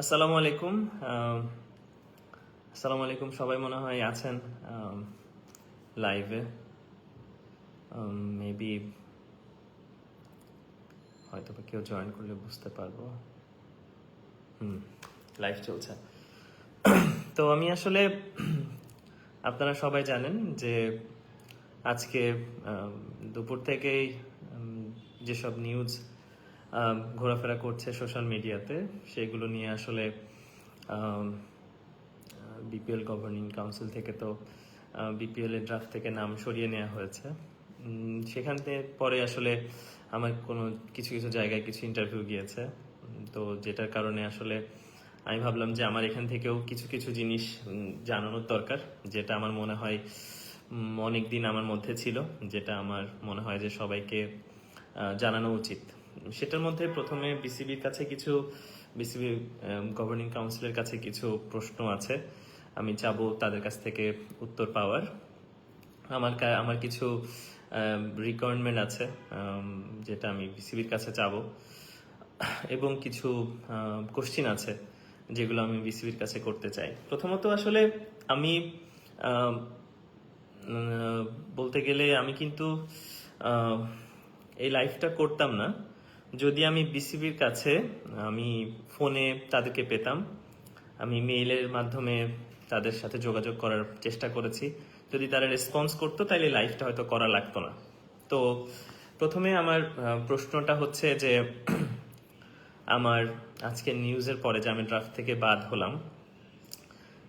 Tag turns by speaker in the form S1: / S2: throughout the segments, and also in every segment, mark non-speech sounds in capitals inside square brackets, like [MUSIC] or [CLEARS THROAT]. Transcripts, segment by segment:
S1: আসসালামু আলাইকুম। আসসালামু আলাইকুম, সবাই মনে হয় আছেন লাইভে মেবি হয়তো বা কেউ জয়েন করলে বুঝতে পারব। হুম লাইভ চলছে। তো আমি আসলে, আপনারা সবাই জানেন যে আজকে দুপুর থেকেই যেসব নিউজ ঘোরাফেরা করছে সোশ্যাল মিডিয়াতে সেগুলো নিয়ে আসলে বিপিএল গভর্নিং কাউন্সিল থেকে তো বিপিএল এর ড্রাফট থেকে নাম সরিয়ে নেওয়া হয়েছে। সেখান থেকে পরে আসলে আমার কোনো কিছু কিছু জায়গায় কিছু ইন্টারভিউ গিয়েছে। তো যেটার কারণে আসলে আমি ভাবলাম যে আমার এখান থেকেও কিছু কিছু জিনিস জানানোর দরকার, যেটা আমার মনে হয় অনেক দিন আমার মধ্যে ছিল, যেটা আমার মনে হয় যে সবাইকে জানানো উচিত। সেটার মধ্যে প্রথমে বিসিবির কাছে কিছু বিসিবি গভর্নিং কাউন্সিলের কাছে কিছু প্রশ্ন আছে। আমি যাব তাদের কাছ থেকে উত্তর পাওয়ার। আমার আমার কিছু রিকোয়ারমেন্ট আছে যেটা আমি বিসিবির কাছে চাবো। এবং কিছু কোশ্চিন আছে যেগুলো আমি বিসিবির কাছে করতে চাই। প্রথমত আসলে আমি বলতে গেলে আমি কিন্তু এই লাইফটা করতাম না। যদি আমি বিসিবির কাছে, আমি ফোনে তাদেরকে পেতাম, আমি মেইলের মাধ্যমে তাদের সাথে যোগাযোগ করার চেষ্টা করেছি। যদি তারা রেসপন্স করতো তাহলে লাইফটা হয়তো করা লাগতো না। তো প্রথমে আমার প্রশ্নটা হচ্ছে যে, [CLEARS THROAT] আমার আজকে নিউজের পরে যে আমি ড্রাফট থেকে বাদ হলাম,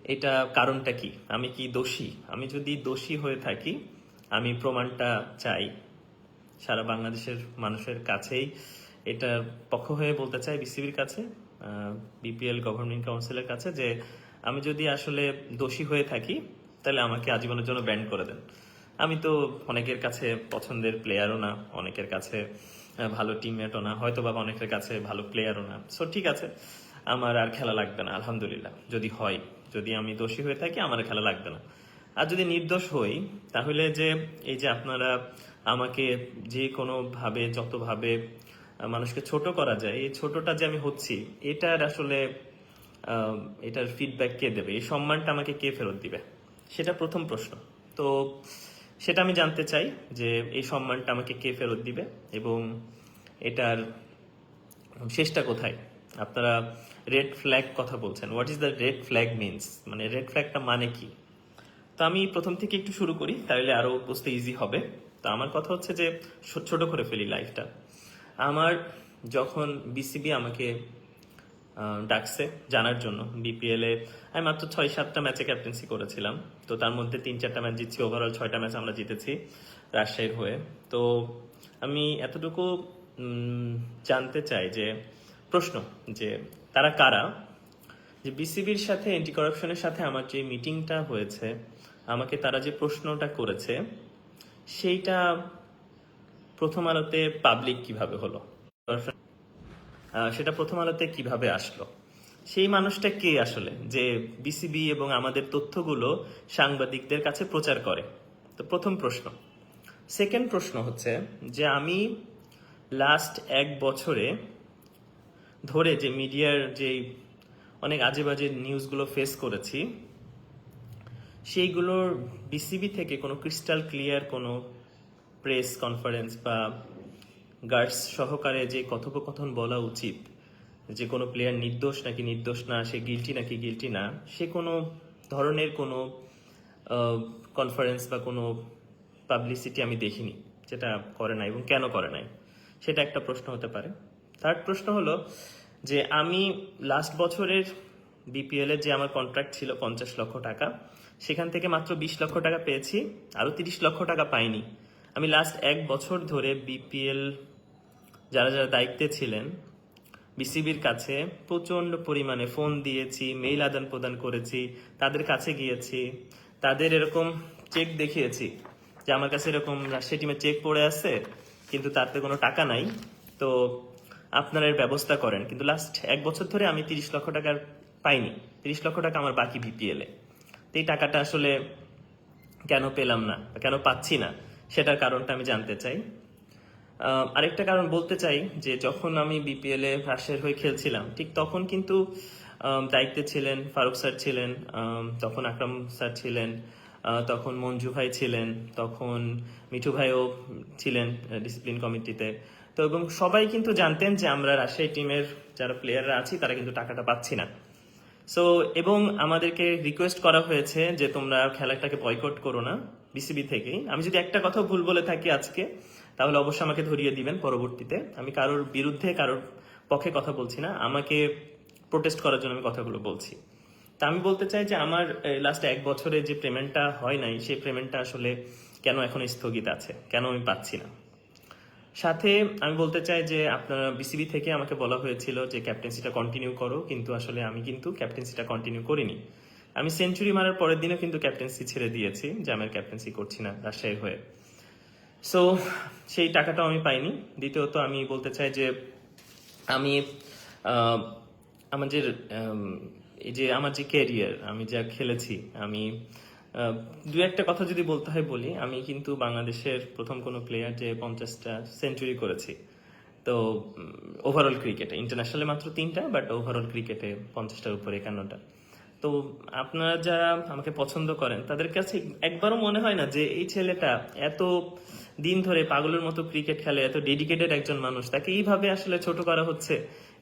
S1: এটা কারণটা কি? আমি কি দোষী? আমি যদি দোষী হয়ে থাকি, আমি প্রমাণটা চাই। সারা বাংলাদেশের মানুষের কাছেই এটার পক্ষ হয়ে বলতে চাই বিসিবির কাছে বিপিএল গভর্নিং কাউন্সিলের কাছে যে আমি যদি আসলে দোষী হয়ে থাকি, তাহলে আমাকে আজীবনের জন্য ব্যান্ড করে দেন। আমি তো অনেকের কাছে পছন্দের প্লেয়ারও না, অনেকের কাছে ভালো টিমমেটও না হয়তো বা অনেকের কাছে ভালো প্লেয়ারও না। সো ঠিক আছে, আমার আর খেলা লাগবে না, আলহামদুলিল্লাহ, যদি হয়। যদি আমি দোষী হয়ে থাকি, আমার খেলা লাগবে না। আর যদি নির্দোষ হই, তাহলে যে এই যে আপনারা আমাকে যে কোনো ভাবে যতভাবে মানুষকে ছোট করা যায়, এই ছোটটা যে আমি হচ্ছি, এটার আসলে এটার ফিডব্যাক কে দেবে? এই সম্মানটা আমাকে কে ফেরত দিবে? সেটা প্রথম প্রশ্ন। তো সেটা আমি জানতে চাই যে এই সম্মানটা আমাকে কে ফেরত দিবে এবং এটার শেষটা কোথায়? আপনারা রেড ফ্ল্যাগ কথা বলছেন। What is the red flag means মানে রেড ফ্ল্যাগটা মানে কি? তো আমি প্রথম থেকে একটু শুরু করি, তাহলে আরও বুঝতে ইজি হবে। তো আমার কথা হচ্ছে যে ছোট করে ফেলি লাইফটা আমার যখন বিসিবি আমাকে ডাকছে জানার জন্য বিপিএল আমি মাত্র ছয়, সাতটা ম্যাচে ক্যাপ্টেন্সি করেছিলাম। তো তার মধ্যে তিন, চারটা ম্যাচ জিতছি ওভারঅল ছয়টা ম্যাচ আমরা জিতেছি রাজশাহীর হয়ে। তো আমি এতটুকু জানতে চাই যে, প্রশ্ন যে তারা কারা? যে বিসিবির সাথে অ্যান্টি করাপশনের সাথে আমার যে মিটিংটা হয়েছে, আমাকে তারা যে প্রশ্নটা করেছে, সেইটা প্রথম আলোতে পাবলিক কীভাবে হলো? সেটা প্রথম আলোতে কীভাবে আসলো? সেই মানুষটা কে আসলে? যে বিসিবি এবং আমাদের তথ্যগুলো সাংবাদিকদের কাছে প্রচার করে। তো প্রথম প্রশ্ন। সেকেন্ড প্রশ্ন হচ্ছে যে আমি লাস্ট এক বছরে ধরে যে মিডিয়ার যে অনেক আজে বাজে নিউজগুলো ফেস করেছি, সেইগুলোর বিসিবি থেকে কোনো ক্রিস্টাল ক্লিয়ার কোনো প্রেস কনফারেন্স বা গার্ডস সহকারে যে কথোপকথন বলা উচিত, যে কোনো প্লেয়ার নির্দোষ নাকি নির্দোষ না, সে গিলটি নাকি গিলটি না, সে কোনো ধরনের কোনো কনফারেন্স বা কোনো পাবলিসিটি আমি দেখিনি, যেটা করে না এবং কেন করে নাই, সেটা একটা প্রশ্ন হতে পারে। থার্ড প্রশ্ন হলো যে আমি লাস্ট বছরের বিপিএল এর যে আমার কন্ট্রাক্ট ছিল পঞ্চাশ লক্ষ টাকা, সেখান থেকে মাত্র বিশ লক্ষ টাকা পেয়েছি আরও তিরিশ লক্ষ টাকা পাইনি। আমি লাস্ট এক বছর ধরে বিপিএল যারা যারা দায়িত্বে ছিলেন বিসিবির কাছে প্রচণ্ড পরিমাণে ফোন দিয়েছি মেইল আদান প্রদান করেছি, তাদের কাছে গিয়েছি, তাদের এরকম চেক দেখিয়েছি যে আমার কাছে এরকম রাজশাহী টিমের চেক পড়ে আছে, কিন্তু তাতে কোনো টাকা নাই। তো আপনারা এর ব্যবস্থা করেন। কিন্তু লাস্ট এক বছর ধরে আমি তিরিশ লক্ষ টাকার পাইনি। তিরিশ লক্ষ টাকা আমার বাকি বিপিএলে তো এই টাকাটা আসলে কেন পেলাম না কেন পাচ্ছি না? সেটার কারণটা আমি জানতে চাই। আরেকটা কারণ বলতে চাই যে যখন আমি বিপিএল এ রাজশাহীর হয়ে খেলছিলাম, ঠিক তখন কিন্তু দায়িত্বে ছিলেন ফারুক স্যার ছিলেন তখন আকরাম স্যার ছিলেন তখন মঞ্জু ভাই ছিলেন, তখন মিঠু ভাইও ছিলেন ডিসিপ্লিন কমিটিতে তো এবং সবাই কিন্তু জানতেন যে আমরা রাজশাহী টিমের যারা প্লেয়াররা আছি, তারা কিন্তু টাকাটা পাচ্ছি না। সো এবং আমাদেরকে রিকোয়েস্ট করা হয়েছে যে তোমরা খেলাটাকে বয়কট করো না। বিসিবি থেকেই। আমি যদি একটা কথা ভুল বলে থাকি আজকে, তাহলে অবশ্যই আমাকে ধরিয়ে দিবেন পরবর্তীতে। আমি কারোর বিরুদ্ধে, কারোর পক্ষে কথা বলছি না। আমাকে প্রোটেস্ট করার জন্য আমি কথাগুলো বলছি। তা আমি বলতে চাই যে আমার লাস্ট এক বছরে যে পেমেন্টটা হয় নাই, সেই পেমেন্টটা আসলে কেন এখন স্থগিত আছে? কেন আমি পাচ্ছি না? সাথে আমি বলতে চাই যে আপনারা বিসিবি থেকে আমাকে বলা হয়েছিল যে ক্যাপ্টেন্সিটা কন্টিনিউ করো, কিন্তু আসলে আমি কিন্তু ক্যাপ্টেন্সিটা কন্টিনিউ করিনি। আমি সেঞ্চুরি মারার পরের দিনও কিন্তু ক্যাপ্টেন্সি ছেড়ে দিয়েছি, যে ক্যাপ্টেন্সি করছি না রাজশাহীর হয়ে। সো সেই টাকাটাও আমি পাইনি। দ্বিতীয়ত আমি বলতে চাই যে, আমি যে এই যে আমার যে ক্যারিয়ার আমি যা খেলেছি, আমি দু একটা কথা যদি বলতে হয় বলি, আমি কিন্তু বাংলাদেশের প্রথম কোনো প্লেয়ার যে পঞ্চাশটা সেঞ্চুরি করেছি। তো ওভারঅল ক্রিকেটে ইন্টারন্যাশনালে মাত্র তিনটা বাট ওভারঅল ক্রিকেটে পঞ্চাশটার উপরে একান্নটা। তো আপনারা যারা আমাকে পছন্দ করেন, তাদের কাছে একবারও মনে হয় না যে এই ছেলেটা এত দিন ধরে পাগলের মতো ক্রিকেট খেলে, এত ডেডিকেটেড একজন মানুষ। তাকে এইভাবে আসলে ছোট করা হচ্ছে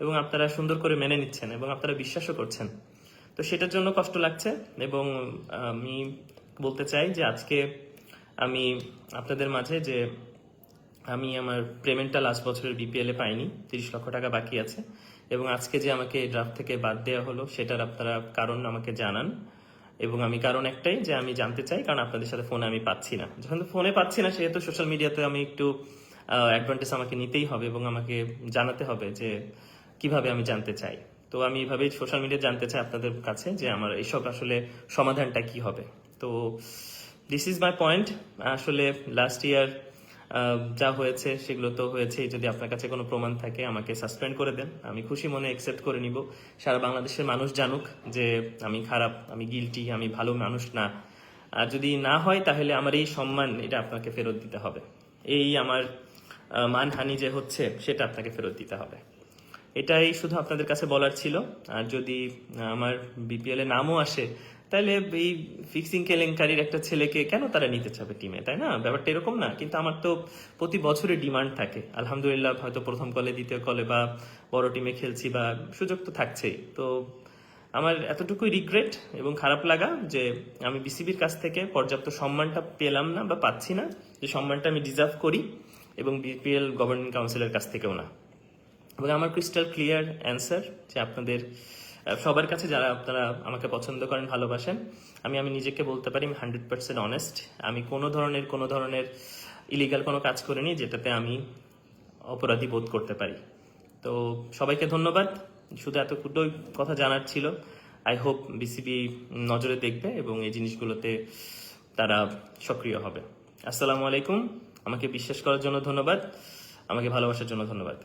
S1: এবং আপনারা সুন্দর করে মেনে নিচ্ছেন এবং আপনারা বিশ্বাসও করছেন। তো সেটার জন্য কষ্ট লাগছে এবং আমি বলতে চাই যে আজকে আমি আপনাদের মাঝে যে আমি আমার পেমেন্টটা লাস্ট বছরের বিপিএল পাইনি, তিরিশ লক্ষ টাকা বাকি আছে এবং আজকে যে আমাকে ড্রাফট থেকে বাদ দেওয়া হলো, সেটার আপনারা কারণ আমাকে জানান। এবং আমি কারণ একটাই যে আমি জানতে চাই, কারণ আপনাদের সাথে ফোনে আমি পাচ্ছি না। যখন ফোনে পাচ্ছি না, সেহেতু সোশ্যাল মিডিয়াতে আমি একটু অ্যাডভান্টেজ আমাকে নিতেই হবে এবং আমাকে জানাতে হবে যে কীভাবে আমি জানতে চাই। তো আমি এইভাবেই সোশ্যাল মিডিয়া জানতে চাই আপনাদের কাছে যে আমার এইসব আসলে সমাধানটা কি হবে। তো দিস ইজ মাই পয়েন্ট আসলে লাস্ট ইয়ার যা হয়েছে সেগুলো তো হয়েছেই। যদি আপনার কাছে কোনো প্রমাণ থাকে, আমাকে সাসপেন্ড করে দেন। আমি খুশি মনে অ্যাকসেপ্ট করে নিব। সারা বাংলাদেশের মানুষ জানুক যে আমি খারাপ, আমি গিলটি আমি ভালো মানুষ না। আর যদি না হয়, তাহলে আমার এই সম্মান, এটা আপনাকে ফেরত দিতে হবে। এই আমার মানহানি যে হচ্ছে, সেটা আপনাকে ফেরত দিতে হবে। এটাই শুধু আপনাদের কাছে বলার ছিল। আর যদি আমার বিপিএল নামও আসে তাহলে এই ফিক্সিং কেলেঙ্কারির একটা ছেলেকে কেন তারা নিতে চাবে টিমে তাই না? ব্যাপারটা এরকম না, কিন্তু আমার তো প্রতি বছরে ডিমান্ড থাকে। আলহামদুলিল্লাহ, হয়তো প্রথম কলে দ্বিতীয় কলে বা বড় টিমে খেলছি বা সুযোগ তো থাকছেই। তো আমার এতটুকুই রিগ্রেট এবং খারাপ লাগা যে আমি বিসিবির কাছ থেকে পর্যাপ্ত সম্মানটা পেলাম না বা পাচ্ছি না। যে সম্মানটা আমি ডিজার্ভ করি এবং বিপিএল গভর্নিং কাউন্সিলের কাছ থেকেও না। এবং আমার ক্রিস্টাল ক্লিয়ার অ্যান্সার যে আপনাদের সবার কাছে যারা আপনারা আমাকে পছন্দ করেন, ভালোবাসেন, আমি আমি নিজেকে বলতে পারি আমি হান্ড্রেড পার্সেন্ট অনেস্ট আমি কোনো ধরনের কোনো ধরনের ইলিগাল কোনো কাজ করিনি যেটাতে আমি অপরাধী বোধ করতে পারি। তো সবাইকে ধন্যবাদ। শুধু এতটুকুই কথা জানার ছিল। আই হোপ বিসিবি নজরে দেখবে এবং এই জিনিসগুলোতে তারা সক্রিয় হবে। আসসালামু আলাইকুম। আমাকে বিশ্বাস করার জন্য ধন্যবাদ। আমাকে ভালোবাসার জন্য ধন্যবাদ।